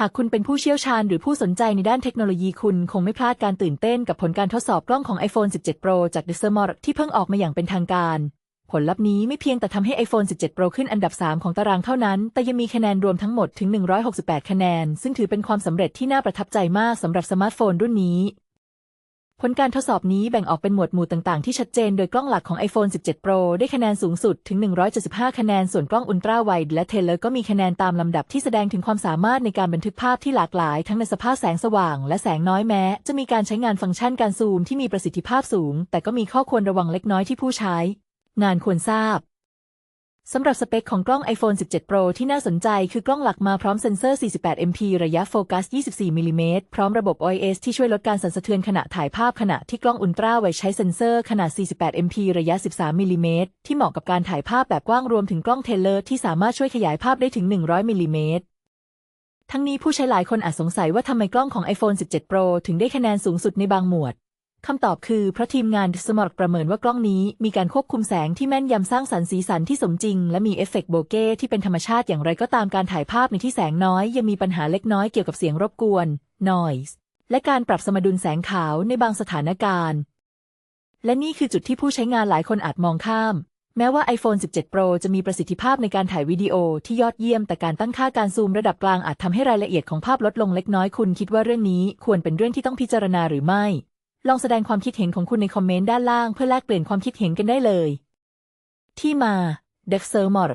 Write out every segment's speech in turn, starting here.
หากคุณเป็นผู้เชี่ยวชาญหรือผู้สนใจในด้านเทคโนโลยีคุณคงไม่พลาดการตื่นเต้นกับผลการทดสอบกล้องของ iPhone 17 Pro จาก d e s e m o r ที่เพิ่งออกมาอย่างเป็นทางการ ผลลัพธ์นี้ไม่เพียงแต่ทำให้ iPhone 17 Pro ขึ้นอันดับ 3 ของตารางเท่านั้น แต่ยังมีคะแนนรวมทั้งหมดถึง 168 คะแนน ซึ่งถือเป็นความสำเร็จที่น่าประทับใจมากสำหรับสมาร์ทโฟนรุ่นนี้ ผลการทดสอบนี้แบ่งออกเป็นหมวดหมู่ต่าง ๆ ที่ชัดเจนโดยกล้องหลักของ iPhone 17 Pro ได้คะแนนสูงสุดถึง 175 คะแนน ส่วนกล้องอุลตราไวด์และเทเลอร์ก็มีคะแนนตามลำดับที่แสดงถึงความสามารถในการบันทึกภาพที่หลากหลาย ทั้งในสภาพแสงสว่าง และแสงน้อยแม้ จะมีการใช้งานฟังก์ชันการซูมที่มีประสิทธิภาพสูง แต่ก็มีข้อควรระวังเล็กน้อยที่ผู้ใช้ งานควรทราบ สำหรับสเปคของกล้อง iPhone 17 Pro ที่น่าสนใจคือกล้องหลักมาพร้อมเซ็นเซอร์ 48 MP ระยะโฟกัส 24 มิลลิเมตร พร้อมระบบ OIS ที่ช่วยลดการสั่นสะเทือนขณะถ่ายภาพขณะที่กล้องอุลตร้าไวด์ใช้เซ็นเซอร์ขนาด 48 MP ระยะ 13 มิลลิเมตร ที่เหมาะกับการถ่ายภาพแบบกว้างรวมถึงกล้องเทเลอร์ที่สามารถช่วยขยายภาพได้ถึง 100 มิลลิเมตรทั้งนี้ผู้ใช้หลายคนอาจสงสัยว่าทำไมกล้องของ iPhone 17 Pro ถึงได้คะแนนสูงสุดในบางหมวด คำตอบคือเพราะทีมงานสมอร์ประเมินว่ากล้องนี้มีการควบคุมแสงที่แม่นยำสร้างสรรค์สีสันที่สมจริง และมีเอฟเฟกต์โบเก้ที่เป็นธรรมชาติอย่างไรก็ตามการถ่ายภาพในที่แสงน้อยยังมีปัญหาเล็กน้อยเกี่ยวกับเสียงรบกวน noise และการปรับสมดุลแสงขาวในบางสถานการณ์ และนี่คือจุดที่ผู้ใช้งานหลายคนอาจมองข้าม แม้ว่า iPhone 17 Pro จะมีประสิทธิภาพในการถ่ายวิดีโอที่ยอดเยี่ยม แต่การตั้งค่าการซูมระดับกลางอาจทำให้รายละเอียดของภาพลดลงเล็กน้อยคุณคิดว่าเรื่องนี้ควรเป็นเรื่องที่ต้องพิจารณาหรือไม่ ลองแสดงความคิดเห็นของคุณในคอมเมนต์ด้านล่างเพื่อแลกเปลี่ยนความคิดเห็นกันได้เลย ที่มา d e x e r m o r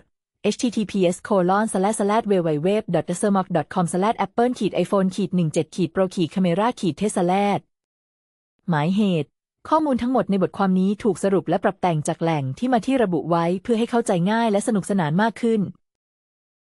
https colon slash slash www d e x e r m o r com slash apple ขีด iphone ขีด17ขีด pro ขีด camera ขีด tesla หมายเหตุ ข้อมูลทั้งหมดในบทความนี้ถูกสรุปและปรับแต่งจากแหล่งที่มาที่ระบุไว้เพื่อให้เข้าใจง่ายและสนุกสนานมากขึ้น